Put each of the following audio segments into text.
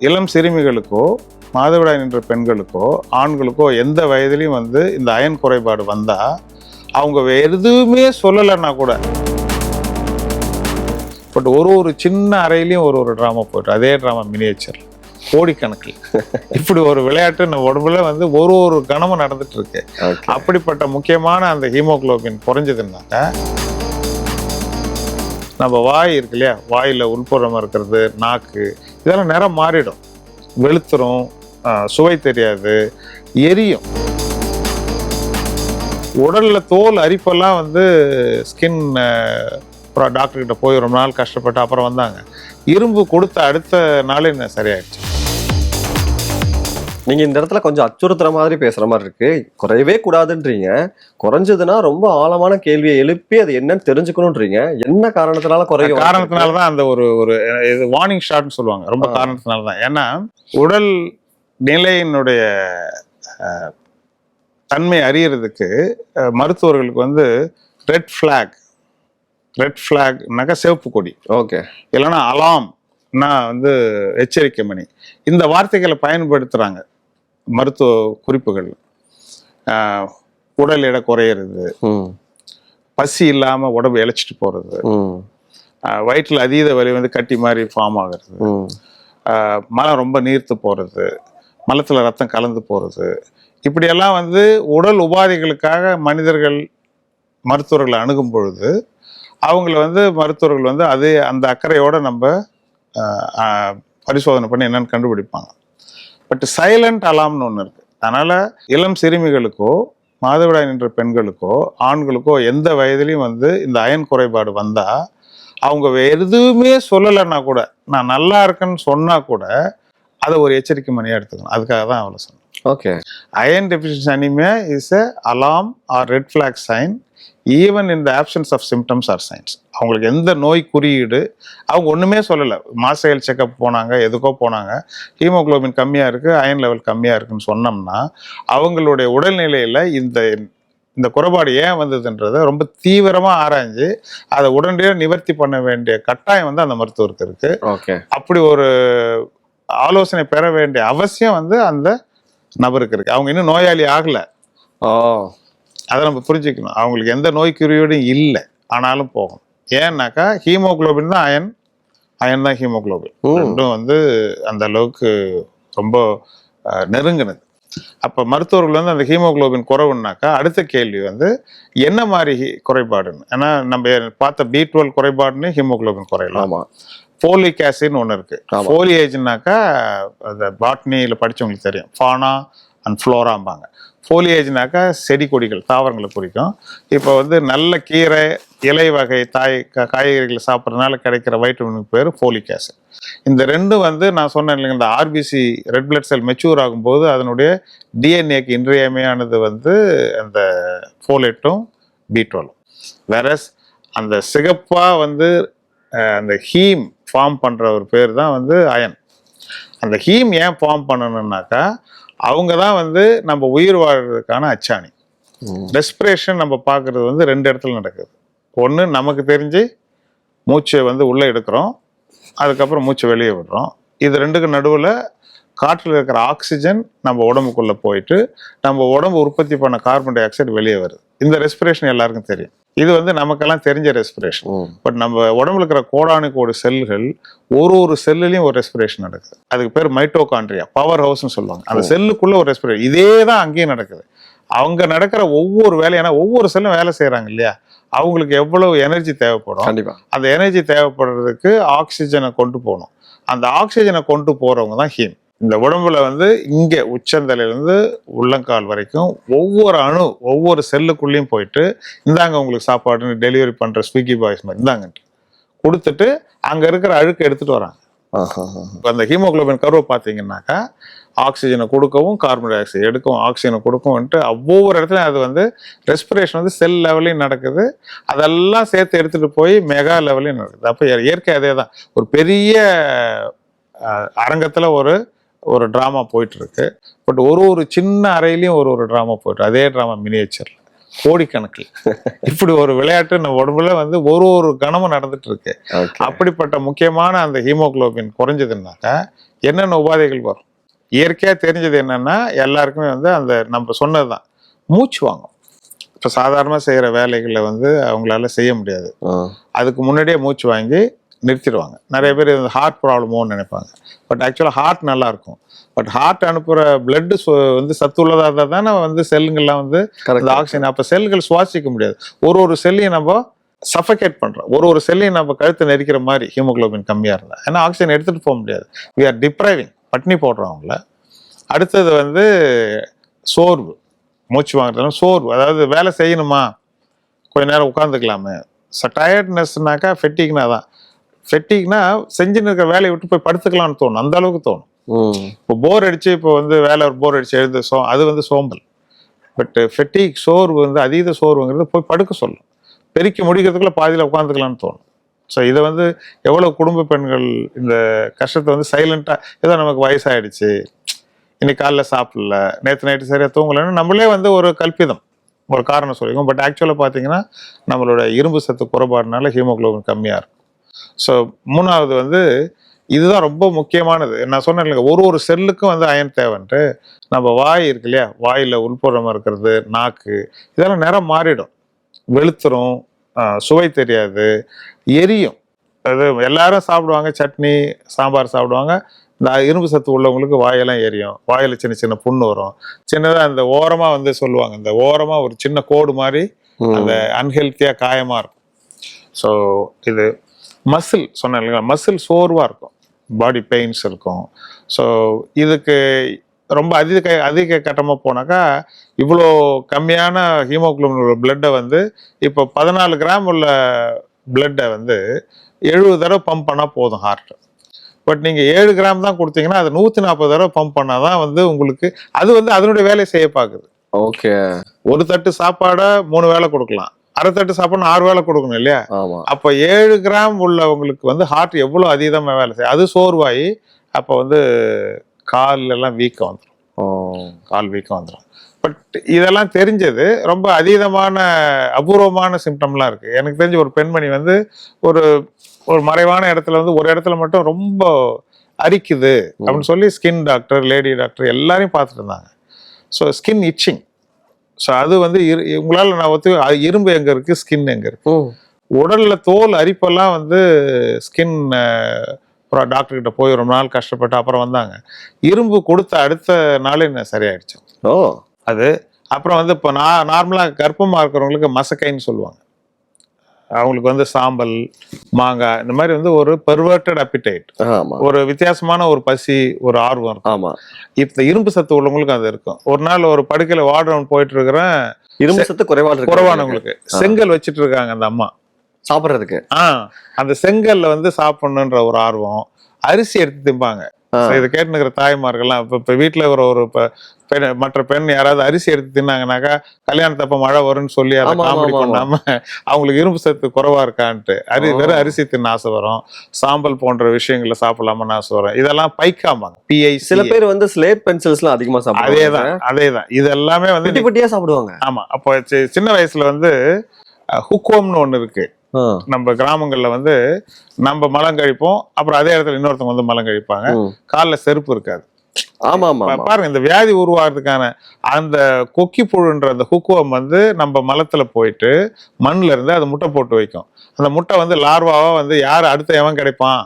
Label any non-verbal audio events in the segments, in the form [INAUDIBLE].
இளம் சிறுமிகளுக்கோ மாதவிடாய் நின்ற பெண்களுக்கோ ஆண்களுக்கோ எந்த வயதிலையும் வந்து இந்த அயன் குறைபாடு வந்தா அவங்க எதுவுமே சொல்லலைன்னா கூட. பட் ஒரு ஒரு சின்ன அறையிலையும் ஒரு ஒரு ட்ராமா போயிட்டு அதே ட்ராமா மினியேச்சர் கோடிக்கணக்கில். [LAUGHS] இப்படி ஒரு விளையாட்டு நம்ம உடம்புல வந்து ஒரு ஒரு கணமும் நடந்துட்டு இருக்கு அப்படிப்பட்ட முக்கியமான அந்த ஹீமோகுளோபின் குறைஞ்சதுன்னாக்க நம்ம வாய் இருக்கு இல்லையா? வாயில உள்புறம் இருக்கிறது நாக்கு இதெல்லாம் நிறம் மாறிடும். வெளுத்துரும். சுவை தெரியாது. எரியும். உடலில் தோல் அரிப்பெல்லாம் வந்து ஸ்கின் அப்புறம் டாக்டர் போய் ரொம்ப நாள் கஷ்டப்பட்டு அப்புறம் வந்தாங்க. இரும்பு கொடுத்த அடுத்த நாளே என்ன சரியாயிடுச்சு? நீங்க இந்த இடத்துல கொஞ்சம் அச்சுறுத்துற மாதிரி பேசுற மாதிரி இருக்கு. குறையவே கூடாதுன்றீங்க. குறைஞ்சதுன்னா ரொம்ப ஆழமான கேள்வியை எழுப்பி அது என்னன்னு தெரிஞ்சுக்கணும்ன்றீங்க என்ன காரணத்தினால குறையும் காரணத்தினால தான் அந்த ஒரு ஒரு இது வார்னிங் ஷாட்னு சொல்லுவாங்க. ரொம்ப. காரணத்தினால தான். ஏன்னா உடல் நிலையினுடைய தன்மை அறியறதுக்கு மருத்துவர்களுக்கு வந்து ரெட் ஃபிளாக் ரெட் ஃபிளாக்னாக்கா சிவப்பு கொடி. ஓகே. இல்லைன்னா அலாம்னா வந்து எச்சரிக்கை மணி. இந்த வார்த்தைகளை பயன்படுத்துறாங்க. மருத்துவ குறிப்புகள். உடல் எடை குறையிறது. பசி இல்லாம உடம்பு இழைச்சிட்டு ஆஹ் வயிற்றுல அதீத வலி வந்து கட்டி மாதிரி ஃபார்ம் ஆகுறது. மலம் ரொம்ப நீர்த்து போகிறது மலத்தில் ரத்தம் கலந்து போகிறது இப்படியெல்லாம் வந்து உடல் உபாதைகளுக்காக மனிதர்கள் மருத்துவர்களை அணுகும் பொழுது அவங்கள வந்து மருத்துவர்கள் வந்து அதே அந்த அக்கறையோட நம்ம பரிசோதனை பண்ணி என்னன்னு கண்டுபிடிப்பாங்க. பட் சைலண்ட் அலாம்னு ஒன்று இருக்குது அதனால் இளம் சிறுமிகளுக்கோ மாதவிடாய் நின்ற பெண்களுக்கோ ஆண்களுக்கோ எந்த வயதுலையும் வந்து இந்த அயன் குறைபாடு வந்தால் அவங்க எதுவுமே சொல்லலைன்னா கூட நான் நல்லா இருக்கேன்னு சொன்னால் கூட அதை ஒரு எச்சரிக்கை மணியாக எடுத்துக்கணும். அதுக்காக தான் அவ்வளோ சொன்னேன். Okay iron deficiency anaemia is a alarm or red flag sign even in the absence of symptoms or signs அவங்களுக்கு எந்த நோய் குறியீடு அவங்க ஒன்றுமே சொல்லலை. மாச ஹெல்த் செக்கப் போனாங்க எதுக்கோ போனாங்க. ஹீமோகுளோபின் கம்மியாக இருக்குது அயன் லெவல் கம்மியாக இருக்குன்னு சொன்னோம்னா அவங்களுடைய உடல்நிலையில் இந்த இந்த குறைபாடு ஏன் வந்ததுன்றதை ரொம்ப தீவிரமாக ஆராய்ஞ்சு அதை உடனடியாக நிவர்த்தி பண்ண வேண்டிய கட்டாயம் வந்து அந்த மருத்துவருக்கு இருக்குது ஓகே அப்படி ஒரு ஆலோசனை பெற வேண்டிய அவசியம் வந்து அந்த நபருக்கு இருக்கு. அவங்க இன்னும் நோயாளி ஆகல. ஓ. அதை நம்ம புரிஞ்சுக்கணும். அவங்களுக்கு எந்த நோய் குறியீடும் இல்லை. ஆனாலும் போகும். ஏன்னாக்கா ஹீமோகுளோபின் தான் அயன். அயன் தான் ஹீமோகுளோபின். ரெண்டும் வந்து அந்த அளவுக்கு ரொம்ப நெருங்கினது. அப்போ மருத்துவர்கள் வந்து அந்த ஹீமோகுளோபின் குறைவுனாக்கா அடுத்த கேள்வி வந்து என்ன மாதிரி குறைபாடுன்னு? ஏன்னா நம்ம பார்த்த பி டுவெல் குறைபாடுன்னு ஹீமோகுளோபின் குறையலாம். ஃபோலிக் ஆசிட்னு ஒன்று இருக்கு. ஃபோலியேஜ்னாக்கா அந்த பாட்னியில் படிச்சவங்களுக்கு தெரியும். ஃபானா அண்ட் ஃப்ளோராம்பாங்க ஃபோலியேஜ்னாக்கா செடி கொடிகள் தாவரங்களை குறிக்கும். இப்போ வந்து நல்ல கீரை இலை வகை தாய் காய்கறிகளை சாப்பிட்றதுனால கிடைக்கிற வைட்டமினுக்கு பேர் ஃபோலிக் ஆசிட் இந்த ரெண்டும் வந்து நான் சொன்னேன் இல்லைங்க இந்த RBC red blood cell mature ஆகும்போது அதனுடைய டிஎன்ஏக்கு இன்றியமையானது வந்து அந்த ஃபோலேட்டும் பி டுவெலும் வேறஸ் அந்த சிகப்பாக வந்து அந்த ஹீம் ஃபார்ம் பண்ணுற ஒரு பேர் தான் வந்து அயன். அந்த ஹீம் ஏன் ஃபார்ம் பண்ணணும்னாக்கா அவங்க தான் வந்து நம்ம உயிர் வாழ்றதுக்கான அச்சாணி. ரெஸ்பிரேஷன் நம்ம பார்க்குறது வந்து ரெண்டு இடத்துல நடக்குது. ஒன்று நமக்கு தெரிஞ்சு மூச்சை வந்து உள்ளே எடுக்கிறோம். அதுக்கப்புறம் மூச்சை வெளியே விடுறோம். இது ரெண்டுக்கு நடுவில் காற்றில் இருக்கிற ஆக்சிஜன் நம்ம உடம்புக்குள்ளே போயிட்டு நம்ம உடம்பு உற்பத்தி பண்ண கார்பன் டை ஆக்சைடு வெளியே வருது. இந்த ரெஸ்பிரேஷன் எல்லாருக்கும் தெரியும். இது வந்து நமக்கெல்லாம் தெரிஞ்ச ரெஸ்பிரேஷன். பட் நம்ம உடம்புல இருக்கிற கோடானு கோடி செல்கள் ஒரு ஒரு செல்லுலையும் ஒரு ரெஸ்பிரேஷன் நடக்குது. அதுக்கு பேர் மைட்டோகாண்ட்ரியா பவர் ஹவுஸ்னு சொல்லுவாங்க. அந்த செல்லுக்குள்ள ஒரு ரெஸ்பிரேஷன் இதே தான் அங்கேயும் நடக்குது. அவங்க நடக்கிற ஒவ்வொரு வேலையும் ஏன்னா ஒவ்வொரு செல்லும் வேலை செய்றாங்க இல்லையா? அவங்களுக்கு எவ்வளவு எனர்ஜி தேவைப்படும்? அந்த எனர்ஜி தேவைப்படுறதுக்கு ஆக்சிஜனை கொண்டு போகணும். அந்த ஆக்சிஜனை கொண்டு போறவங்க தான் ஹீம் இந்த உடம்புல வந்து இங்க உச்சந்தலையிலேருந்து உள்ளங்கால் வரைக்கும் ஒவ்வொரு அணு ஒவ்வொரு செல்லுக்குள்ளேயும் போயிட்டு இந்தாங்க உங்களுக்கு சாப்பாடுன்னு டெலிவரி பண்ற ஸ்விக்கி பாய்ஸ் மாதிரி இந்தாங்கன்ட்டு கொடுத்துட்டு அங்க இருக்கிற அழுக்கு எடுத்துட்டு வராங்க. அந்த ஹீமோகுளோபின் கருவை பார்த்தீங்கன்னாக்கா ஆக்சிஜனை கொடுக்கவும் கார்பன் டை ஆக்சைடு எடுக்கவும் ஆக்சிஜனை கொடுக்கும்ன்ட்டு ஒவ்வொரு இடத்துலையும் அது வந்து ரெஸ்பிரேஷன் வந்து செல் லெவலையும் நடக்குது. அதெல்லாம் சேர்த்து எடுத்துட்டு போய் மெகா லெவலையும் நடக்குது. அப்போ இயற்கை அதே தான் ஒரு பெரிய அரங்கத்துல ஒரு ஒரு ட்ராமா போயிட்டு இருக்கு பட் ஒரு ஒரு சின்ன அறையிலையும் ஒரு ஒரு ட்ராமா போயிட்டு அதே ட்ராமா மினியேச்சர்ல கோடிக்கணக்கில். [LAUGHS] இப்படி ஒரு விளையாட்டு நம்ம உடம்புல வந்து ஒரு ஒரு கணமும் நடந்துட்டு இருக்கு அப்படிப்பட்ட முக்கியமான அந்த ஹீமோகுளோபின் குறைஞ்சதுன்னாக்கா என்னென்ன உபாதைகள் வரும்? இயற்கையாக தெரிஞ்சது என்னன்னா எல்லாருக்குமே வந்து அந்த நம்ம சொன்னது தான் மூச்சு வாங்கும். இப்போ சாதாரணமாக செய்கிற வேலைகளை வந்து அவங்களால செய்ய முடியாது. அதுக்கு முன்னாடியே மூச்சு வாங்கி நிறுத்திடுவாங்க. நிறைய பேர் ஹார்ட் ப்ராப்ளமோன்னு நினைப்பாங்க. பட் ஆக்சுவலாக ஹார்ட் நல்லா இருக்கும் பட் ஹார்ட் அனுப்புகிற பிளட்டு வந்து சத்து உள்ளதாக இருந்தால் தானே வந்து செல்லுங்கள்லாம் வந்து. இந்த ஆக்சிஜன் அப்போ செல்கள் சுவாசிக்க முடியாது. ஒரு ஒரு செல்லையும் நம்ம சஃபகேட் பண்றோம். ஒரு ஒரு செல்லையும் நம்ம கழுத்து நெரிக்கிற மாதிரி ஹீமோகுளோபின் கம்மியா இருந்தா. ஏன்னா ஆக்சிஜன் எடுத்துட்டு போக முடியாது. வி ஆர் டிப்ரைவிங் பட்னி போடுறோம் அவங்கள. அடுத்தது வந்து சோர்வு. மூச்சு வாங்குறதுல சோர்வு. அதாவது வேலை செய்யணுமா? கொஞ்ச நேரம் உட்காந்துக்கலாமே டயர்ட்னஸ்னாக்கா ஃபெட்டிக்னா தான். ஃபெட்டிக்னா செஞ்சுன்னு இருக்கிற வேலையை விட்டு போய் படுத்துக்கலாம்னு தோணும். அந்த அளவுக்கு தோணும். இப்போ போர் அடிச்சு இப்போ வந்து வேலை ஒரு போர் அடிச்சு எழுது சோ அது வந்து சோம்பல். பட் ஃபெட்டிக் சோர்வு வந்து அதீத சோர்வுங்கிறது போய் படுக்க சொல்லும். பெருக்கி முடிக்கிறதுக்குள்ள பாதியில் உட்காந்துக்கலாம்னு தோணும். ஸோ இதை வந்து எவ்வளோ குடும்ப பெண்கள் இந்த கஷ்டத்தை வந்து சைலண்ட்டாக ஏதோ நமக்கு வயசாயிடுச்சு. இன்னைக்கு காலைல சாப்பிடல. நேற்று நைட்டு சரியாக தூங்கலைன்னு நம்மளே வந்து ஒரு கல்பிதம். ஒரு காரணம் சொல்லிக்கோம் பட் ஆக்சுவலாக பார்த்தீங்கன்னா நம்மளோட இரும்பு சத்து குறைபாடுனால ஹீமோகுளோபின் கம்மியாக இருக்கும். ஸோ மூணாவது வந்து இதுதான் ரொம்ப முக்கியமானது. நான் சொன்னேன் இல்லைங்க ஒரு ஒரு செல்லுக்கும் வந்து அயன் தேவைன்ட்டு. நம்ம வாய் இருக்கு இல்லையா? வாயில் உள்புறம் இருக்கிறது நாக்கு இதெல்லாம் நிறம் மாறிடும். வெளுத்துரும் சுவை தெரியாது எரியும். அது எல்லாரும் சாப்பிடுவாங்க சட்னி சாம்பார் சாப்பிடுவாங்க. இந்த இரும்பு சத்து உள்ளவங்களுக்கு வாயெல்லாம் எரியும். வாயில சின்ன சின்ன புண்ணு வரும். சின்னதாக அந்த ஓரமாக வந்து சொல்லுவாங்க இந்த ஓரமாக ஒரு சின்ன கோடு மாதிரி. அந்த அன்ஹெல்த்தியாக காயமாக இருக்கும். ஸோ இது மசில் சொன்னேன் இல்லைங்களா மசில் சோர்வாக இருக்கும். பாடி பெயின்ஸ் இருக்கும். ஸோ இதுக்கு ரொம்ப அதிக அதிக கட்டமாக போனாக்கா இவ்வளோ கம்மியான ஹீமோகுளோபின் உள்ள பிளட்டை வந்து இப்போ பதினாலு கிராம் உள்ள பிளட்டை வந்து எழுபது தடவை பம்ப் பண்ணால் போதும் ஹார்ட் பட் நீங்கள் ஏழு கிராம் தான் கொடுத்தீங்கன்னா அது நூற்றி நாற்பது தடவை பம்ப் பண்ணால் தான் வந்து உங்களுக்கு அது வந்து அதனுடைய வேலையை செய்ய பார்க்குது. ஓகே ஒரு தட்டு சாப்பாடை மூணு வேளை கொடுக்கலாம். அரை தட்டு சாப்பாடு ஆறு வேளை கொடுக்கணும் இல்லையா? அப்போ ஏழு கிராம் உள்ளவங்களுக்கு வந்து ஹார்ட் எவ்வளோ அதீதமாக வேலை செய்யும்? அது சோர்வாகி அப்போ வந்து கால் எல்லாம் வீக்கம் வந்துடும். கால் வீக்கம் வந்துடும் பட் இதெல்லாம் தெரிஞ்சது ரொம்ப அதீதமான அபூர்வமான சிம்டம்லாம் இருக்கு. எனக்கு தெரிஞ்ச ஒரு பெண்மணி வந்து ஒரு ஒரு மறைவான இடத்துல வந்து ஒரு இடத்துல மட்டும் ரொம்ப அரிக்குது அப்படின்னு சொல்லி ஸ்கின் டாக்டர் லேடி டாக்டர் எல்லாரையும் பார்த்துட்டு இருந்தாங்க. ஸோ ஸ்கின் இச்சிங் ஸோ அது வந்து உங்களால் நான் ஒத்து அது இரும்பு எங்கே இருக்கு ஸ்கின் எங்கே இருக்கு. உடல்ல தோல் அரிப்பெல்லாம் வந்து ஸ்கின் அப்புறம் டாக்டர் கிட்ட போய் ரொம்ப நாள் கஷ்டப்பட்டு அப்புறம் வந்தாங்க. இரும்பு கொடுத்த அடுத்த நாள் என்ன சரியாயிடுச்சு. ஓ. அது அப்புறம் வந்து இப்போ நான் நார்மலாக கர்ப்பமாக இருக்கிறவங்களுக்கு மசக்கைன்னு சொல்லுவாங்க. அவங்களுக்கு வந்து சாம்பல் மாங்காய் இந்த மாதிரி வந்து ஒரு பெர்வர்டட் அப்பிடைட் ஒரு வித்தியாசமான ஒரு பசி ஒரு ஆர்வம் இருக்கும். ஆமா. இப்போ இரும்பு சத்து உள்ளவங்களுக்கு அது இருக்கும். ஒரு நாள் ஒரு படுக்கையில் வார்டு போயிட்டு இருக்கிறேன் இரும்பு சத்து குறைவா இருக்கு குறைவானவங்களுக்கு. செங்கல் வச்சிட்டு இருக்காங்க அந்த அம்மா. சாப்பிடுறதுக்கு. ஆ அந்த செங்கல்ல வந்து சாப்பிடணுன்ற ஒரு ஆர்வம் அரிசி எடுத்து திம்பாங்க. இதை கேட்டுனுக்கிற தாய்மார்கள்லாம் இப்ப இப்ப வீட்டுல ஒரு ஒரு பெண் மற்ற பெண் யாராவது அரிசி எடுத்து தின்னாங்கனாக்கா கல்யாணத்தப்ப மழை வரும்னு சொல்லி அதை காமெடி பண்ணாம அவங்களுக்கு இரும்பு சத்து குறைவா இருக்கான்ட்டு. அரி. வெறும் அரிசி தின்ன ஆசை வரும். சாம்பல் போன்ற விஷயங்களை சாப்பிடலாமன்னு ஆசை வரும். இதெல்லாம் பைக்காமாங்க. பிஐ சில பேர் வந்து ஸ்லேட் பென்சில்ஸ் எல்லாம் அதிகமா சாப்பிடுவாங்க. அதேதான் அதேதான். இது எல்லாமே வந்து குட்டி சாப்பிடுவாங்க. ஆமா. அப்போ சின்ன வயசுல வந்து ஹுக்கோம்னு ஒண்ணு இருக்கு. நம்ம கிராமங்கள்ல வந்து நம்ம மலம் கழிப்போம். அப்புறம் அதே இடத்துல இன்னொருத்தவங்க வந்து மலம் கழிப்பாங்க. கால்ல செருப்பு இருக்காது. ஆமா ஆமா பாருங்க இந்த வியாதி உருவாகிறதுக்கான அந்த கொக்கி புழுன்ற அந்த ஹுக்குவம் வந்து நம்ம மலத்துல போயிட்டு மண்ணுல இருந்து அது முட்டை போட்டு வைக்கும். அந்த முட்டை வந்து லார்வாவா வந்து யார் அடுத்த எவன் கிடைப்பான்?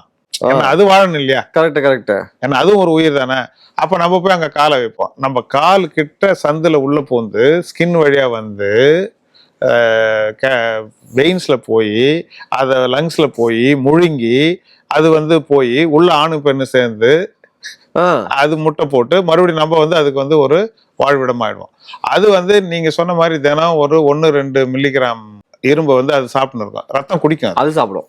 அது வாழணும் இல்லையா? Correct correct. ஏன்னா அதுவும் ஒரு உயிர் தானே? அப்ப நம்ம போய் அங்க காலை வைப்போம். நம்ம கால் கிட்ட சந்துல உள்ள பூந்து ஸ்கின் வழியா வந்து வெயின்ஸ்ல போய் அதை லங்ஸ்ல போய் முழுங்கி அது வந்து போய் உள்ள ஆணு பெண்ணு சேர்ந்து அது முட்டை போட்டு மறுபடியும் நம்ம வந்து அதுக்கு வந்து ஒரு வாழ்விடம் ஆயிடுவோம் அது வந்து நீங்க சொன்ன மாதிரி தினம் ஒரு ஒன்று ரெண்டு மில்லிகிராம் இரும்பை வந்து அது சாப்பிட்டு இருக்கும். ரத்தம் குடிக்கும் அது. சாப்பிடும்.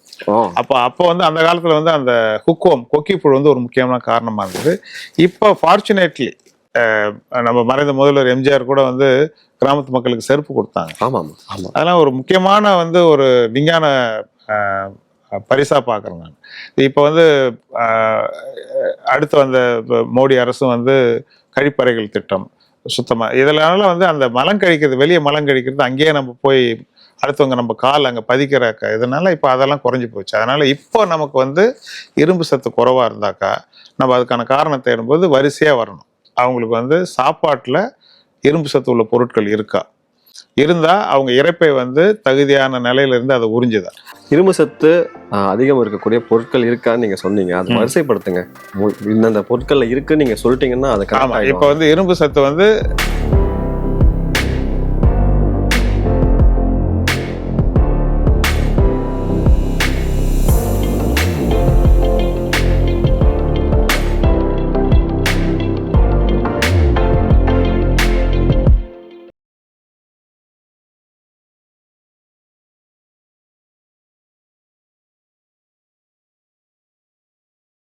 அப்போ அப்போ வந்து அந்த காலத்துல வந்து அந்த ஹுக்கோம் கொக்கி புழு வந்து ஒரு முக்கியமான காரணமா இருந்தது. இப்போ ஃபார்ச்சுனேட்லி நம்ம மறைந்த முதல்வர் எம்ஜிஆர் கூட வந்து கிராமத்து மக்களுக்கு செருப்பு கொடுத்தாங்க. ஆமா ஆமா ஆமா அதெல்லாம் ஒரு முக்கியமான வந்து ஒரு விஞ்ஞான அஹ், பரிசா பார்க்குறேன் நான். இப்போ வந்து அடுத்து வந்த மோடி அரசும் வந்து கழிப்பறைகள் திட்டம் சுத்தமா இதனால வந்து அந்த மலம் கழிக்கிறது வெளியே மலம் கழிக்கிறது அங்கேயே நம்ம போய் அடுத்தவங்க நம்ம கால் அங்கே பதிக்கிற இதனால இப்போ அதெல்லாம் குறைஞ்சி போச்சு. அதனால இப்போ நமக்கு வந்து இரும்பு சத்து குறைவாக இருந்தாக்கா நம்ம அதுக்கான காரணத்தை தேடும்போது வரிசையாக வரணும். அவங்களுக்கு வந்து சாப்பாட்டில் இரும்பு சத்து உள்ள பொருட்கள் இருக்கா? இருந்தால் அவங்க இறைப்பை வந்து தகுதியான நிலையில இருந்து அதை உறிஞ்சுதா? இரும்பு சத்து அதிகம் இருக்கக்கூடிய பொருட்கள் இருக்கான்னு நீங்க சொன்னீங்க. அது. வரிசைப்படுத்துங்க. இந்தந்த பொருட்கள்ல இருக்குன்னு நீங்க சொல்லிட்டீங்கன்னா அது ஆமா. கரெக்ட் இப்போ வந்து இரும்பு சத்து வந்து